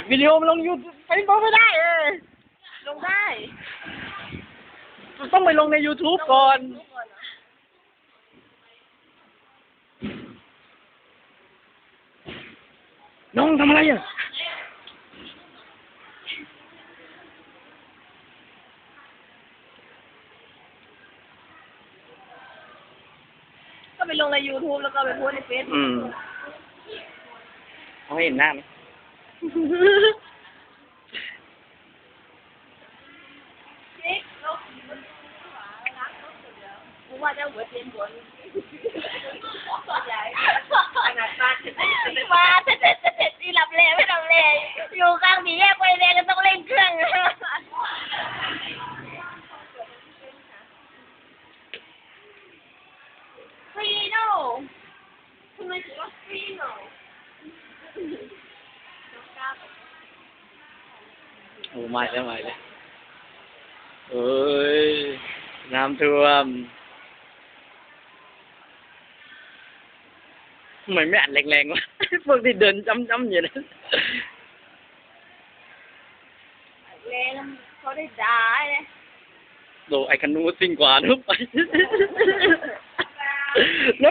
อัดวิดีโอมาลงยูทูบเฟซบุ๊กไม่ได้เออลงได้ต้องไปลงใน YouTube ก่อน น้องทำอะไรอะก็ไปลงใน YouTube แล้วก็ไปโพสต์ในเฟซอืมเขาให้เห็นหน้าไหมกู ว่าจะหัวเทียนหัวนขนาดบ้านมาเจ็ดเจ็ดเจ็ดเจ็ดที่หลับเลยไม่หลับเลยอยู่กลางสี่แยกไฟแดงก็ต้องเร่งเครื่องฟรีโน่ทำไมถึงว่าฟรีโน่ โอ้ไม่แล้วไม่แล้วเอ้ย น้ำท่วมทำไมไม่อัดแรงๆวะ พวกที่เดินจ้ำๆอยู่นะแล้วเขาได้ด่าเลยโดไอ้คันนู้นซิ่งกว่านุ๊บไป